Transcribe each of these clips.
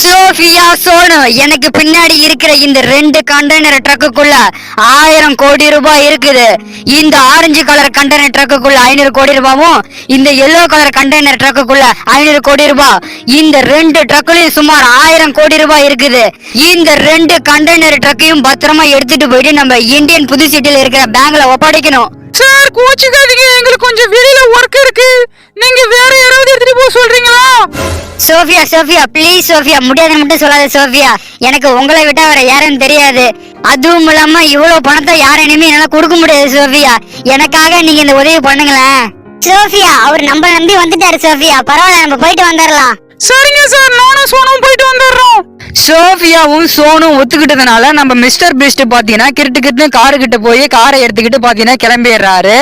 Sofia Sonu எனக்கு பின்னாடி இருக்கிற இந்த ரெண்டு கண்டெய்னர் ட்ரக்குக்குள்ள ஆயிரம் கோடி ரூபாய் இருக்குது. இந்த ஆரஞ்சு கலர் கண்டெய்னர் ட்ரக்குக்குள்ள ஐநூறு கோடி ரூபாவும் இந்த எல்லோ கலர் கண்டெய்னர் ட்ரக்குக்குள்ள ஐநூறு கோடி ரூபாய் இந்த ரெண்டு ட்ரக்குலயும் சுமார் ஆயிரம் கோடி ரூபாய் இருக்குது. இந்த ரெண்டு கண்டெய்னர் ட்ரக்கையும் பத்திரமா எடுத்துட்டு போயிட்டு நம்ம இந்தியன் புது இருக்கிற பேங்க்ல ஒப்படைக்கணும். சார் கோச்சுக்காதீங்க. எங்களுக்கு கொஞ்சம் ஒர்க் இருக்கு. நீங்க வேற யாராவது எடுத்துட்டு போக சொல்றீங்களா? சோஃபியா சோஃபியா ப்ளீஸ் சோஃபியா முடியாதுன்னு மட்டும் சொல்லாத சோஃபியா. எனக்கு உங்களை விட்டா வேற யாரும் தெரியாது. அதுவும் இல்லாம இவ்வளவு பணத்தை யார் இனிமே என்னால கொடுக்க முடியாது சோஃபியா. எனக்காக நீங்க இந்த உதவி பண்ணுங்களேன். சோஃபியா அவர் நம்ம நம்பி வந்துட்டாரு சோஃபியா. பரவாயில்ல நம்ம போயிட்டு வந்துடலாம் சரிங்க சார். நானும் சோனும் போயிட்டு வந்துடுறோம். சோஃபியாவும் சோனும் ஒத்துக்கிட்டதுனால நம்ம மிஸ்டர் பீஸ்ட் பாத்தீங்கன்னா கிரிட்டு கிட்டு காரு கிட்ட போய் காரை எடுத்துக்கிட்டு பாத்தீங்கன்னா கிளம்பிடுறாரு.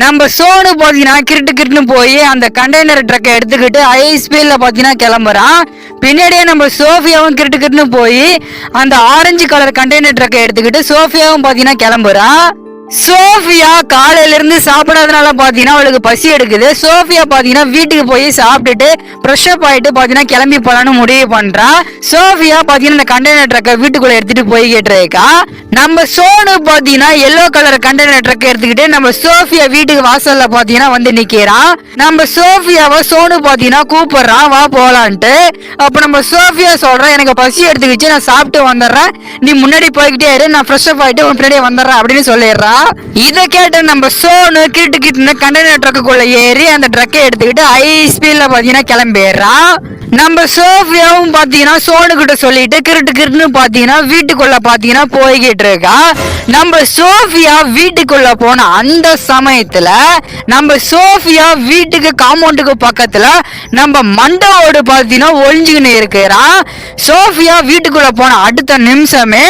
நம்ம சோனு பாத்தீங்கன்னா கிரிட்டு கிட்டுன்னு போய் அந்த கண்டெய்னர் ட்ரக்கை எடுத்துக்கிட்டு ஹை ஸ்பீட்ல பாத்தீங்கன்னா கிளம்புறான். பின்னாடியே நம்ம சோஃபியாவும் கிரிட்டு கிட்டுன்னு போய் அந்த ஆரஞ்சு கலர் கண்டெய்னர் ட்ரக்கை எடுத்துக்கிட்டு சோஃபியாவும் பாத்தீங்கன்னா கிளம்புறான். சோஃபியா காலையிலேருந்து சாப்பிடாதனால பார்த்தீங்கன்னா அவளுக்கு பசி எடுக்குது. சோஃபியா பார்த்தீங்கன்னா வீட்டுக்கு போய் சாப்பிட்டுட்டு ஃப்ரெஷ் அப் பார்த்தீங்கன்னா கிளம்பி போகலான்னு முடிவு பண்ணுறா சோஃபியா பார்த்தீங்கன்னா இந்த கண்டெய்னர் ட்ரக்கை வீட்டுக்குள்ளே எடுத்துகிட்டு போய்கிட்டு இருக்கா நம்ம சோனு பார்த்தீங்கன்னா எல்லோ கலர் கண்டெய்னர் ட்ரக்கை எடுத்துக்கிட்டு நம்ம சோஃபியா வீட்டுக்கு வாசலில் பார்த்தீங்கன்னா வந்து நிற்கிறான் நம்ம சோஃபியாவை சோனு பார்த்தீங்கன்னா கூப்பிட்றான் வா போகலான்ட்டு அப்போ நம்ம சோஃபியா சொல்கிறேன் எனக்கு பசி எடுத்துக்கிச்சு நான் சாப்பிட்டு வந்துடுறேன். நீ முன்னாடி போய்கிட்டே இரு நான் ஃப்ரெஷ் அப் உன் பின்னாடியே வந்துடுறேன் அப்படின்னு சொல்லிடுறா. இதை கேட்டு நம்ம சோனு கிட்டு கிட்டு கண்டெய்னர் ட்ரக்குக்குள்ள ஏறி அந்த ட்ரக்கை எடுத்துக்கிட்டு ஹை ஸ்பீட்ல பாத்தீங்கன்னா கிளம்பிடுறான் நம்ம சோஃபியாவும் பாத்தீங்கன்னா சோனு கிட்ட சொல்லிட்டு கிருட்டு கிருட்டுன்னு பாத்தீங்கன்னா வீட்டுக்குள்ள பாத்தீங்கன்னா போய்கிட்டு இருக்கா. நம்ம சோஃபியா வீட்டுக்குள்ள போன அந்த சமயத்துல நம்ம சோஃபியா வீட்டுக்கு காம்பவுண்டுக்கு பக்கத்துல நம்ம மண்டவோடு பாத்தீங்கன்னா ஒளிஞ்சுக்கின்னு இருக்கிறான் சோஃபியா வீட்டுக்குள்ள போன அடுத்த நிமிஷமே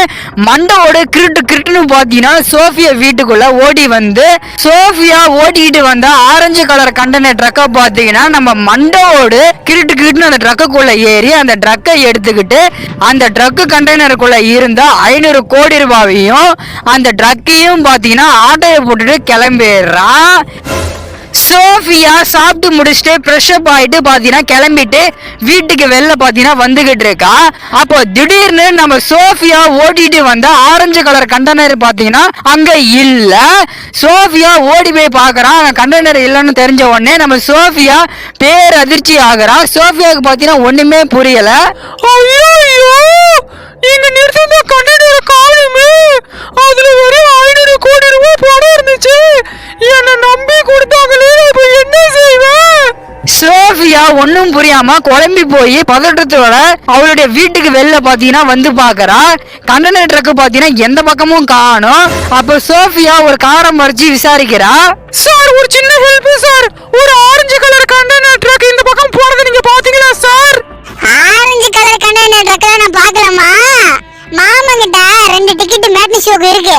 மண்டவோடு கிருட்டு கிருட்டுன்னு பாத்தீங்கன்னா சோஃபியா வீட்டுக்குள்ள ஓடி வந்து சோஃபியா ஓடிக்கிட்டு வந்த ஆரஞ்சு கலர் கண்டன ட்ரக்கை பாத்தீங்கன்னா நம்ம மண்டவோடு கிருட்டு கிருட்டுன்னு அந்த ட்ரக்குக்குள்ள ஏறி அந்த ட்ரக்கை எடுத்துக்கிட்டு அந்த ட்ரக்கு கண்டெய்னருக்குள்ள இருந்த ஐநூறு கோடி ரூபாவையும் அந்த ட்ரக்கையும் பாத்தீங்கன்னா ஆட்டையை போட்டுட்டு கிளம்பிடுறான் சோஃபியா சாப்பிட்டு முடிச்சுட்டு ஃப்ரெஷ் அப் ஆயிட்டு பாத்தீங்கன்னா கிளம்பிட்டு வீட்டுக்கு வெளில பாத்தீங்கன்னா வந்துகிட்டு இருக்கா. அப்போ திடீர்னு நம்ம சோஃபியா ஓடிட்டு வந்த ஆரஞ்சு கலர் கண்டெய்னர் பாத்தீங்கன்னா அங்க இல்ல. சோஃபியா ஓடி போய் பாக்குறான். அந்த கண்டெய்னர் இல்லைன்னு தெரிஞ்ச உடனே நம்ம சோஃபியா பேர் அதிர்ச்சி ஆகுறா. சோஃபியாவுக்கு பாத்தீங்கன்னா ஒண்ணுமே புரியல. ஐயோ இங்க நிறுத்திருந்த புரியாம குழம்பி போய் பதட்டத்தோட அவளுடைய வீட்டுக்கு வெளில பாத்தீங்கன்னா வந்து பாக்குறா. கண்டெய்னர் ட்ரக் பாத்தீங்கன்னா எந்த பக்கமும் காணும். அப்ப சோஃபியா ஒரு காரை மறிச்சு விசாரிக்கிறா. சார் ஒரு சின்ன ஹெல்ப் சார். ஒரு ஆரஞ்சு கலர் கண்டெய்னர் ட்ரக் இந்த பக்கம் போறதை நீங்க பாத்தீங்களா சார்? ஆரஞ்சு கலர் கண்டெய்னர் ட்ரக்ல நான் பார்க்கலாமா மாமங்கிட்ட ரெண்டு டிக்கெட் மேட்னி ஷோக்கு இருக்கு.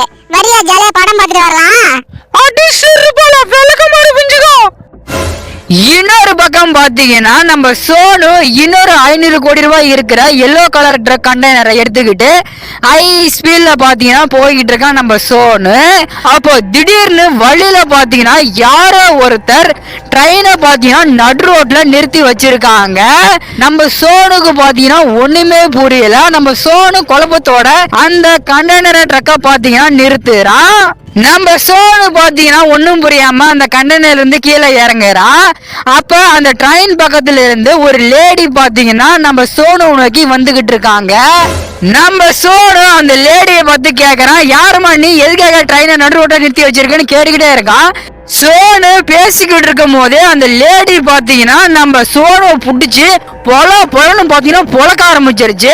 பக்கம் பாத்தீங்கன்னா நம்ம சோனு இன்னொரு ஐநூறு கோடி ரூபாய் இருக்கிற எல்லோ கலர் ட்ரக் கண்டெய்னரை எடுத்துக்கிட்டு ஹை ஸ்பீட்ல பாத்தீங்கன்னா போய்கிட்டு இருக்கான் நம்ம சோனு. அப்போ திடீர்னு வழியில பாத்தீங்கன்னா யாரோ ஒருத்தர் ட்ரெயினை பாத்தீங்கன்னா நடு ரோட்ல நிறுத்தி வச்சிருக்காங்க. நம்ம சோனுக்கு பாத்தீங்கன்னா ஒண்ணுமே புரியல. நம்ம சோனு குழப்பத்தோட அந்த கண்டெய்னரை ட்ரக்கை பாத்தீங்கன்னா நிறுத்துறான். நம்ம சோனு பாத்தீங்கன்னா ஒண்ணும் புரியாம அந்த கண்டெய்னர் இருந்து கீழே இறங்குறான். அப்ப அந்த ட்ரெயின் பக்கத்துல இருந்து ஒரு லேடி பாத்தீங்கன்னா நம்ம சோனு நோக்கி வந்துகிட்டு இருக்காங்க. நம்ம சோனு அந்த லேடியை பார்த்து கேக்குறான் யாரும்மா நீ எதுக்காக ட்ரெயினை நடு ரோட்டை நிறுத்தி வச்சிருக்கேன்னு கேட்டுக்கிட்டே இருக்கான். சோனு பேசிக்கிட்டு இருக்கும் போதே அந்த லேடி பாத்தீங்கன்னா நம்ம சோனுவை புடிச்சு பொல பொலன்னு பாத்தீங்கன்னா பொழக்க ஆரம்பிச்சிருச்சு.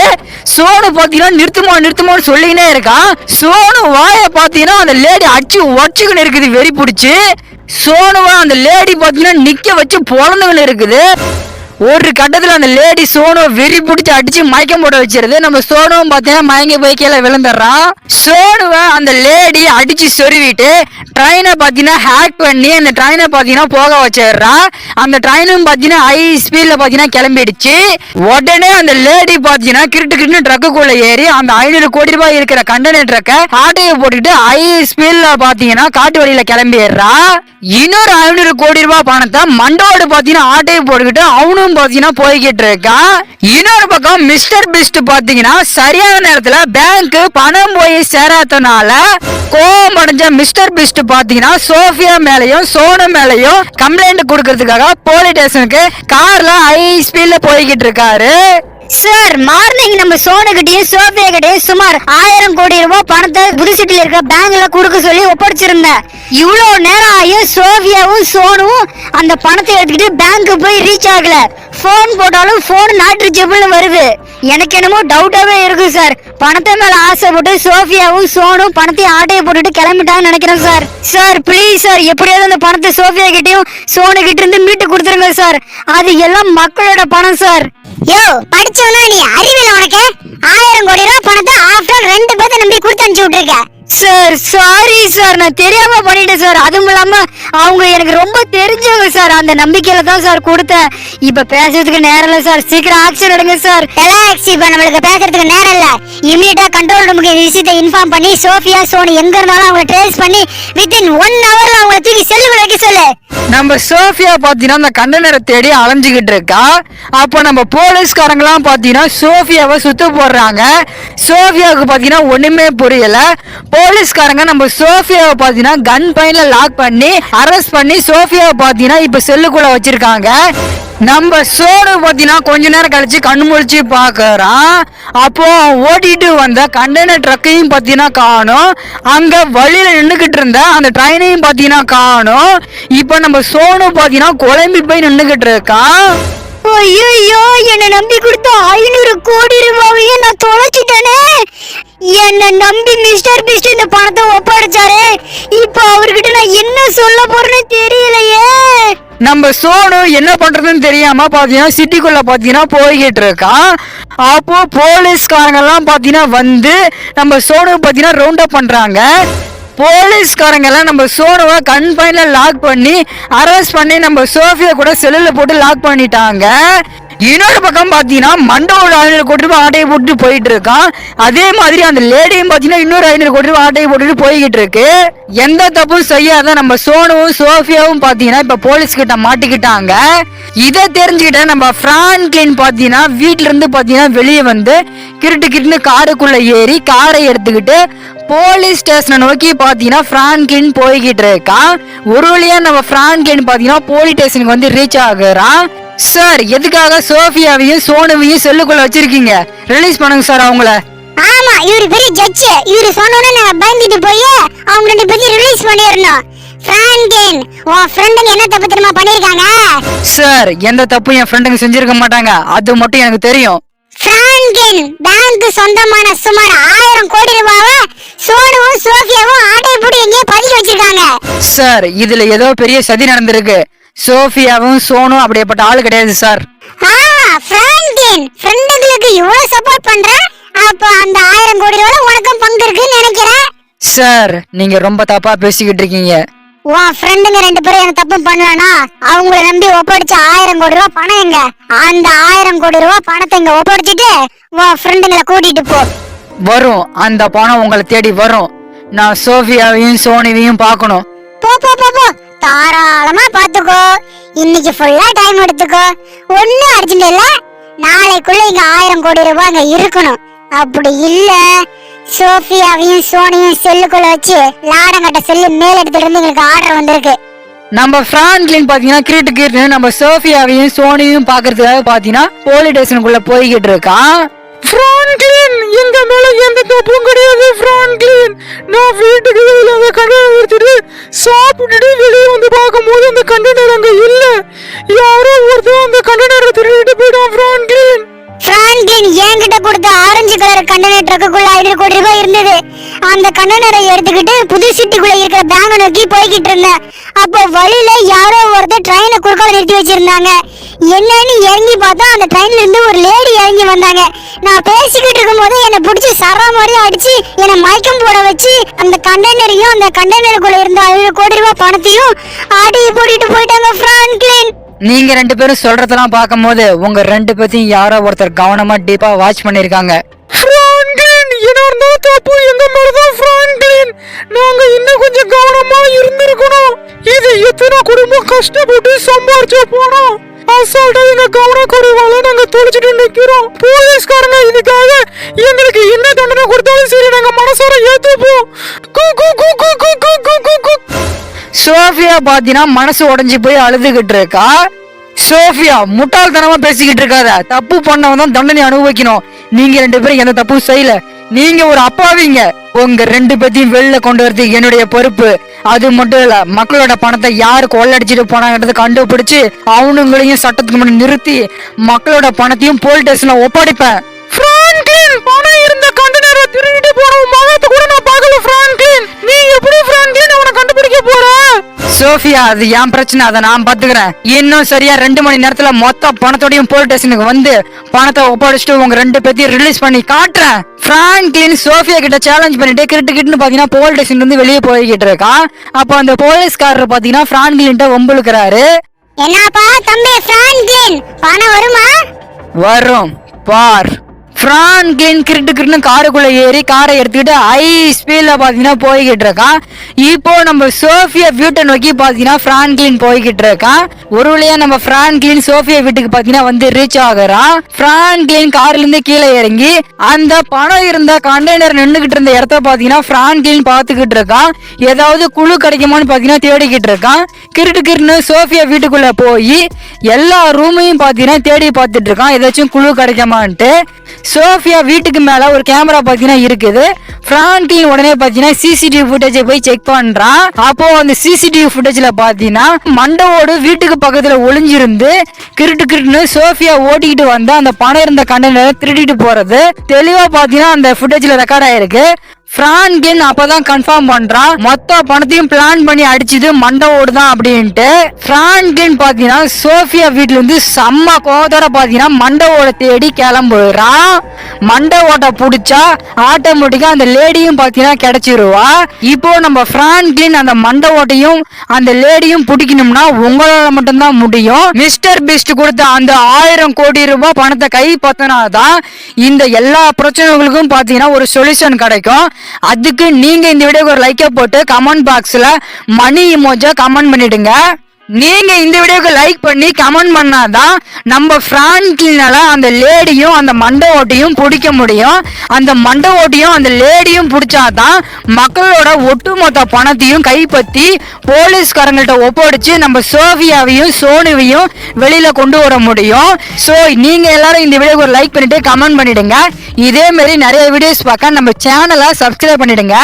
சோனு பாத்தீங்கன்னா நிறுத்துமா நிறுத்துமான்னு சொல்லிக்கினே இருக்கான். சோனு வாய பாத்தீங்கன்னா அந்த லேடி அடிச்சு உடச்சுக்கின்னு இருக்குது வெறி பிடிச்சி. சோனுவை அந்த லேடி பாத்தீங்கன்னா நிக்க வச்சு பொழந்துக்கின்னு இருக்குது. ஒரு கட்டத்தில் அந்த லேடி சோனு வெறி பிடிச்சி அடிச்சு மயக்கம் போட வச்சிருது. நம்ம சோனுவும் பார்த்தீங்கன்னா மயங்கி போய் கீழே விழுந்துடுறான் சோனுவை அந்த லேடி அடிச்சு சொருவிட்டு ட்ரெயினை பார்த்தீங்கன்னா ஹேக் பண்ணி அந்த ட்ரெயினை பார்த்தீங்கன்னா போக வச்சிடுறான் அந்த ட்ரெயினும் பார்த்தீங்கன்னா ஹை ஸ்பீடில் பார்த்தீங்கன்னா கிளம்பிடுச்சு. உடனே அந்த லேடி பார்த்தீங்கன்னா கிரிட்டு கிட்டு ட்ரக்குக்குள்ளே ஏறி அந்த ஐநூறு கோடி ரூபாய் இருக்கிற கண்டெய்னர் ட்ரக்கை ஆட்டையை போட்டுட்டு ஹை ஸ்பீடில் பார்த்தீங்கன்னா காட்டு வழியில் கிளம்பிடுறா. இன்னொரு ஐநூறு கோடி ரூபாய் பணத்தை மண்டோடு பார்த்தீங்கன்னா ஆட்டையை போட்டுக்கிட்டு அவனும் சோனும் பாத்தீங்கன்னா போய்கிட்டு இருக்கான் இன்னொரு பக்கம் மிஸ்டர் பிஸ்ட் பாத்தீங்கன்னா சரியான நேரத்துல பேங்க் பணம் போய் சேராதனால கோபம் அடைஞ்ச மிஸ்டர் பிஸ்ட் பாத்தீங்கன்னா சோஃபியா மேலயும் சோனு மேலயும் கம்ப்ளைண்ட் கொடுக்கறதுக்காக போலீஸ் ஸ்டேஷனுக்கு கார்ல ஹை ஸ்பீட்ல போய்கிட்டு இருக்காரு சார் மார்னிங் நம்ம சோனு கிட்டயும் சோபியா கிட்டயும் சுமார் ஆயிரம் கோடி ரூபாய் பணத்தை புதுசிட்டில இருக்க பேங்க்ல கொடுக்க சொல்லி ஒப்படைச்சிருந்தேன். இவ்வளவு நேரம் ஆகியும் சோபியாவும் சோனுவும் அந்த பணத்தை எடுத்துக்கிட்டு பேங்க் போய் ரீச் ஆகல. போன் போட்டாலும் போன் நாட் ரீச்சபிள்னு வருது. எனக்கு என்னமோ டவுட்டாவே இருக்கு சார் பணத்தை மேல ஆசைப்பட்டு சோஃபியாவும் சோனும் பணத்தையும் ஆட்டையை போட்டுட்டு கிளம்பிட்டான்னு நினைக்கிறேன் சார் சார் ப்ளீஸ் சார் எப்படியாவது அந்த பணத்தை சோஃபியா கிட்டயும் சோனு கிட்ட இருந்து மீட்டு கொடுத்துருங்க சார் அது எல்லாம் மக்களோட பணம் சார் யோ படிச்சவனா நீ அறிவியல் உனக்கு ஆயிரம் கோடி ரூபாய் பணத்தை ஆஃப்டர் ரெண்டு பேர்த்த நம்பி கொடுத்து அனுப்பிச்சு விட்டுருக்க. சார் சாரி சார் நான் தெரியாம பண்ணிட்டேன் சார் அதுவும் இல்லாம அவங்க எனக்கு ரொம்ப தெரிஞ்சவங்க சார் அந்த நம்பிக்கையில தான் சார் கொடுத்தேன். இப்ப பேசுறதுக்கு நேரம் இல்ல சார் சீக்கிரம் ஆக்ஷன் எடுங்க சார் ரிலாக்ஸ் இப்ப நம்மளுக்கு பேசுறதுக்கு நேரம் இல்ல. இமீடியட்டா கண்ட்ரோல் ரூமுக்கு விஷயத்தை இன்ஃபார்ம் பண்ணி சோஃபியா சோனி எங்க இருந்தாலும் அவங்கள ட்ரேஸ் பண்ணி வித்தின் ஒன் ஹவர்ல அவங்கள தூக்கி செல்லுக்குள்ள வைக்க சொல்லு. நம்ம சோஃபியா பாத்தீங்கன்னா அந்த கண்டனரை தேடி அலைஞ்சுகிட்டு இருக்கா. அப்போ நம்ம போலீஸ்காரங்களாம் பாத்தீங்கன்னா சோஃபியாவை சுத்து போடுறாங்க. சோஃபியாவுக்கு பாத்தீங்கன்னா ஒண்ணுமே புரியல. போலீஸ்காரங்க நம்ம சோஃபியாவை பார்த்தீங்கன்னா கன் பைன்ல லாக் பண்ணி அரெஸ்ட் பண்ணி சோஃபியாவை பார்த்தீங்கன்னா இப்ப செல்லுக்குள்ள வச்சிருக்காங்க. நம்ம சோனு பார்த்தீங்கன்னா கொஞ்ச நேரம் கழிச்சு கண்ணு முழிச்சு பாக்குறான் அப்போ ஓட்டிட்டு வந்த கண்டெய்னர் ட்ரக்கையும் பார்த்தீங்கன்னா காணும். அங்க வழியில நின்றுக்கிட்டு இருந்த அந்த ட்ரெயினையும் பார்த்தீங்கன்னா காணும். இப்போ நம்ம சோனு பார்த்தீங்கன்னா குழம்பி போய் நின்றுக்கிட்டு இருக்கான். ஐயோ என்ன நம்பி கொடுத்த ஐநூறு கோடி ரூபாவையும் நான் தொலைச்சிட்டேனே. என்ன நம்பி மிஸ்டர் பிஸ்ட் இந்த பணத்தை ஒப்படைச்சாரு. இப்போ அவர்கிட்ட நான் என்ன சொல்ல போறேன்னு தெரியலையே. நம்ம சோனு என்ன பண்றதுன்னு தெரியாம பாத்தீங்கன்னா சிட்டிக்குள்ள பாத்தீங்கன்னா போய்கிட்டு இருக்கான் அப்போ போலீஸ்காரங்க எல்லாம் பாத்தீங்கன்னா வந்து நம்ம சோனு பாத்தீங்கன்னா ரவுண்ட் அப் பண்றாங்க. போலீஸ்காரங்க எல்லாம் நம்ம சோனுவை கன்ஃபைன்ல லாக் பண்ணி அரெஸ்ட் பண்ணி நம்ம சோஃபியா கூட செல்லுல போட்டு லாக் பண்ணிட்டாங்க. இன்னொரு பக்கம் பார்த்தீங்கன்னா மண்டபோட ஐநூறு கோடி ரூபாய் ஆட்டையை போட்டு போயிட்டு இருக்கான். அதே மாதிரி அந்த லேடியும் பார்த்தீங்கன்னா இன்னொரு ஐநூறு கோடி ரூபாய் ஆட்டையை போட்டுட்டு போய்கிட்டு இருக்கு. எந்த தப்பும் செய்யாத நம்ம சோனுவும் சோஃபியாவும் பார்த்தீங்கன்னா இப்போ போலீஸ் கிட்ட மாட்டிக்கிட்டாங்க. இதை தெரிஞ்சுக்கிட்ட நம்ம பிரான்க்ளின் பார்த்தீங்கன்னா வீட்டில இருந்து பார்த்தீங்கன்னா வெளியே வந்து கிருட்டு கிருட்டு காருக்குள்ள ஏறி காரை எடுத்துக்கிட்டு போலீஸ் ஸ்டேஷனை நோக்கி பார்த்தீங்கன்னா பிரான்க்ளின் போய்கிட்டு இருக்கான். ஒரு வழியாக நம்ம பிரான்க்ளின் பார்த்தீங்கன்னா போலீஸ் ஸ்டேஷனுக்கு வந்து ரீச் ஆகுறான். சார் எதுக்காக சோஃபியாவையும் சோனுவையும் செல்லுக்குள்ள வச்சிருக்கீங்க? ரிலீஸ் பண்ணுங்க சார் அவங்கள. ஆமா இவரு பெரிய ஜட்ஜ் இவரு சொன்னோன்னே நான் பயந்துட்டு போய் அவங்க ரெண்டு பேத்தையும் ரிலீஸ் பண்ணிடணும். பிரான்கின் உன் ஃப்ரெண்டுங்க என்ன தப்பு தெரியுமா பண்ணிருக்காங்க? சார் எந்த தப்பும் என் ஃப்ரெண்டுங்க செஞ்சிருக்க மாட்டாங்க. அது மட்டும் எனக்கு தெரியும். பிரான்கின் பேங்க் சொந்தமான சுமார் ஆயிரம் கோடி ரூபாவை சோனுவும் சோஃபியாவும் ஆட்டை போட்டு எங்கேயோ பதுக்கி வச்சிருக்காங்க. சார் இதுல ஏதோ பெரிய சதி நடந்திருக்கு. சோஃபியாவும் சோனும் அப்படியேப்பட்ட ஆள் கிடையாது சார். ஆ ஃப்ரெண்டுங்களுக்கு இவ்வளவு சப்போர்ட் பண்ற? அப்ப அந்த ஆயிரம் கோடி ரூபாய் உனக்கும் பங்கு இருக்குன்னு நினைக்கிறேன். சார் நீங்க ரொம்ப தப்பா பேசிக்கிட்டு இருக்கீங்க. உன் ஃப்ரெண்டுங்க ரெண்டு பேரும் எனக்கு தப்பு பண்ணலனா அவங்கள நம்பி ஒப்படைச்ச ஆயிரம் கோடி ரூபாய் பணம் எங்க? அந்த ஆயிரம் கோடி ரூபாய் பணத்தை இங்க ஒப்படைச்சிட்டு உன் ஃப்ரெண்டுங்களை கூட்டிட்டு போ. வரும். அந்த பணம் உங்களை தேடி வரும். நான் சோஃபியாவையும் சோனிவையும் பார்க்கணும். போ போ போ போ. தாராளமா பாத்துக்கோ. இன்னைக்கு ஃபுல்லா டைம் எடுத்துக்கோ. ஒண்ணும் அர்ஜென்ட் இல்ல. நாளைக்குள்ள இங்க ஆயிரம் கோடி ரூபாய் இங்க இருக்கணும். அப்படி இல்ல. சோஃபியாவையும் சோனியும் செல்லுக்குள்ள வச்சு லாடங்கட்ட செல்லு மேல் இடத்துல இருந்து எங்களுக்கு ஆர்டர் வந்திருக்கு. நம்ம பிரான்க்ளின் பாத்தீங்கன்னா கிரீட்டு கிரீட்டு நம்ம சோஃபியாவையும் சோனியும் பாக்குறதுக்காக பாத்தீங்கன்னா போலீஸ் ஸ்டேஷனுக்குள்ள போய்கிட்டு இருக்கான் எங்க மேல எந்த தப்பும் கிடையாது பிராங்க்லின் நான் வீட்டுக்கு வெளியில அந்த கண்டெய்னர் எடுத்துட்டு சாப்பிட்டுட்டு வெளியே வந்து பார்க்கும்போது அந்த கண்டெய்னர் அங்க இல்ல. யாரோ ஒருத்தர் அந்த கண்டெய்னரை திருடிட்டு போயிட்டான் பிராங்க்லின் பிராங்க்லின் என்கிட்ட கொடுத்த ஆரஞ்சு கலர் கண்டெய்னர் ட்ரக்குக்குள்ள ஐநூறு கோடி ரூபாய் இருந்தது. அந்த கண்டெய்னரை எடுத்துக்கிட்டு புது சிட்டிக்குள்ள இருக்கிற பேங்க நோக்கி போய்கிட்டு இருந்தேன். அப்போ வழியில யாரோ ஒருத்தர் ட்ரெயினை குறுக்கால நிறுத்தி வச்சிருந்தாங்க. என்னன்னு இறங்கி பார்த்தா அந்த ட்ரெயின்ல இருந்து ஒரு லேடி இறங்கி வந்தாங்க. நான் பேசிக்கிட்டு இருக்கும்போது என்னை பிடிச்சி சர மாதிரி அடிச்சு என்னை மயக்கம் போட வச்சு அந்த கண்டெய்னரையும் அந்த கண்டெய்னருக்குள்ள இருந்த ஐநூறு கோடி ரூபாய் பணத்தையும் ஆட்டையை போட்டுட்டு போயிட்டாங்க பிரான்க்ளின் நீங்க ரெண்டு பேரும் சொல்றதெல்லாம் பார்க்கும்போது உங்க ரெண்டு பேத்தையும் யாரோ ஒருத்தர் கவனமா டீப்பா வாட்ச் பண்ணிருக்காங்க பிரான்க்ளின் என்ன இருந்தாலும் தப்பு எங்க மேலதான் பிரான்க்ளின் நாங்க இன்னும் கொஞ்சம் கவனமா இருந்திருக்கணும். இது எத்தனை குடும்பம் கஷ்டப்பட்டு சம்பாரிச்ச போனோம்? அசால்ட்டா எங்க கவனக்குறைவால நாங்க தொலைச்சிட்டு நிக்கிறோம். போலீஸ்காரங்க இதுக்காக எங்களுக்கு என்ன தண்டனை கொடுத்தாலும் சரி நாங்க மனசார ஏத்துப்போம். சோஃபியா பாத்தீங்கன்னா மனசு உடஞ்சி போய் அழுதுகிட்டு இருக்கா? சோஃபியா முட்டாள்தனமா பேசிக்கிட்டு இருக்காத. தப்பு பண்ணவன் தான் தண்டனை அனுபவிக்கணும். நீங்க ரெண்டு பேரும் எந்த தப்பும் செய்யல. நீங்க ஒரு அப்பாவிங்க. உங்க ரெண்டு பேத்தையும் வெளில கொண்டு வரது என்னுடைய பொறுப்பு. அது மட்டும் இல்ல மக்களோட பணத்தை யாரு கொள்ளடிச்சிட்டு போனாங்கன்றத கண்டுபிடிச்சு அவனுங்களையும் சட்டத்துக்கு முன்னாடி நிறுத்தி மக்களோட பணத்தையும் போலீஸ் ஸ்டேஷன்ல ஒப்படைப்பேன். பிரான்க்ளின் பணம் இருந்த கண்டனரை திருடிட்டு போன உன் மகத்தை கூட நான் பார்க்கல பிரான்க்ளின் நீ எப்படி பிரான்க்ளின் அவனை கண்டுபிடிக்க போற? சோஃபியா அது என் பிரச்சனை? அதை நான் பாத்துக்கிறேன் இன்னும் சரியா ரெண்டு மணி நேரத்துல மொத்த பணத்தோடையும் போலீஸ் ஸ்டேஷனுக்கு வந்து பணத்தை ஒப்படைச்சிட்டு உங்க ரெண்டு பேத்தையும் ரிலீஸ் பண்ணி காட்டுறேன். பிராங்க்லின் சோஃபியா கிட்ட சேலஞ்ச் பண்ணிட்டு கிட்ட கிட்டுன்னு பாத்தீங்கன்னா போலீஸ் ஸ்டேஷன்ல இருந்து வெளியே போய்கிட்டு இருக்கான். அப்போ அந்த போலீஸ்காரர் பாத்தீங்கன்னா பிராங்க்லின்ட்ட வம்புழுக்கிறாரு. என்னப்பா தம்பி பிரான்க்ளின் பணம் வருமா? வரும். பார். பிரான்கின் கிரிட்டு கிரிட்டு காருக்குள்ள ஏறி காரை எடுத்துக்கிட்டு ஹை ஸ்பீட்ல பாத்தீங்கன்னா போய்கிட்டு இருக்கான் இப்போ நம்ம சோஃபியா வீட்டை நோக்கி பாத்தீங்கன்னா பிரான்கின் போய்கிட்டு இருக்கான் ஒரு வழியா நம்ம பிரான்கின் சோஃபியா வீட்டுக்கு பாத்தீங்கன்னா வந்து ரீச் ஆகுறான் பிரான்கின் கார்ல இருந்து கீழே இறங்கி அந்த பணம் இருந்த கண்டெய்னர் நின்றுக்கிட்டு இருந்த இடத்த பாத்தீங்கன்னா பிரான்கின் பாத்துக்கிட்டு இருக்கான் ஏதாவது குழு கிடைக்குமான்னு பாத்தீங்கன்னா தேடிக்கிட்டு இருக்கான் கிருட்டு கிரின்னு சோஃபியா வீட்டுக்குள்ள போய் எல்லா ரூமையும் பாத்தீங்கன்னா தேடி பார்த்துட்டு இருக்கான் ஏதாச்சும் குழு கிடைக்குமான்ட்டு. சோஃபியா வீட்டுக்கு மேல ஒரு கேமரா பாத்தீங்கன்னா இருக்குது. பிரான்கின் உடனே பாத்தீங்கன்னா சிசிடிவி ஃபுட்டேஜை போய் செக் பண்றான். அப்போ அந்த சிசிடிவி ஃபுட்டேஜ்ல பாத்தீங்கன்னா மண்டவோடு வீட்டுக்கு பக்கத்துல ஒளிஞ்சிருந்து கிருட்டு கிருட்டுன்னு சோஃபியா ஓட்டிக்கிட்டு வந்து அந்த பணம் இருந்த கண்டெய்னரை திருடிட்டு போறது. தெளிவா பாத்தீங்கன்னா அந்த ஃபுட்டேஜ்ல ரெக்கார்ட் ஆயிருக்கு. பிரான்கின் அப்பதான் கன்ஃபார்ம் பண்றான். மொத்த பணத்தையும் பிளான் பண்ணி அடிச்சது மண்டவோடு தான் அப்படின்ட்டு. பிரான்கின் பாத்தீங்கன்னா சோஃபியா வீட்டுல இருந்து செம்ம கோதர பாத்தீங்கன்னா மண்டவோட தேடி கிளம்புறான். மண்டவோட்ட புடிச்சா ஆட்டோமேட்டிக்கா அந்த லேடியும் பாத்தீங்கன்னா கிடைச்சிருவா. இப்போ நம்ம பிரான்கின் அந்த மண்டவோட்டையும் அந்த லேடியும் பிடிக்கணும்னா உங்களால மட்டும்தான் முடியும். மிஸ்டர் பிஸ்ட் கொடுத்த அந்த ஆயிரம் கோடி ரூபாய் பணத்தை கை பத்தினாதான் இந்த எல்லா பிரச்சனைகளுக்கும் பாத்தீங்கன்னா ஒரு சொல்யூஷன் கிடைக்கும். அதுக்கு நீங்க இந்த வீடியோக்கு ஒரு லைக்கை போட்டு கமெண்ட் பாக்ஸ்ல மணி இமோஜா கமெண்ட் பண்ணிடுங்க. நீங்க இந்த வீடியோக்கு லைக் பண்ணி கமெண்ட் பண்ணாதான் நம்ம பிரான்க்லினால அந்த லேடியும் அந்த மண்டை ஓட்டையும் பிடிக்க முடியும். அந்த மண்டை ஓட்டையும் அந்த லேடியும் பிடிச்சாதான் மக்களோட ஒட்டுமொத்த பணத்தையும் கைப்பற்றி போலீஸ்காரங்கள்ட்ட ஒப்படைச்சு நம்ம சோஃபியாவையும் சோனுவையும் வெளியில கொண்டு வர முடியும். ஸோ நீங்க எல்லாரும் இந்த வீடியோக்கு ஒரு லைக் பண்ணிட்டு கமெண்ட் பண்ணிடுங்க. இதே மாதிரி நிறைய வீடியோஸ் பார்க்க நம்ம சேனலை சப்ஸ்கிரைப் பண்ணிடுங்க.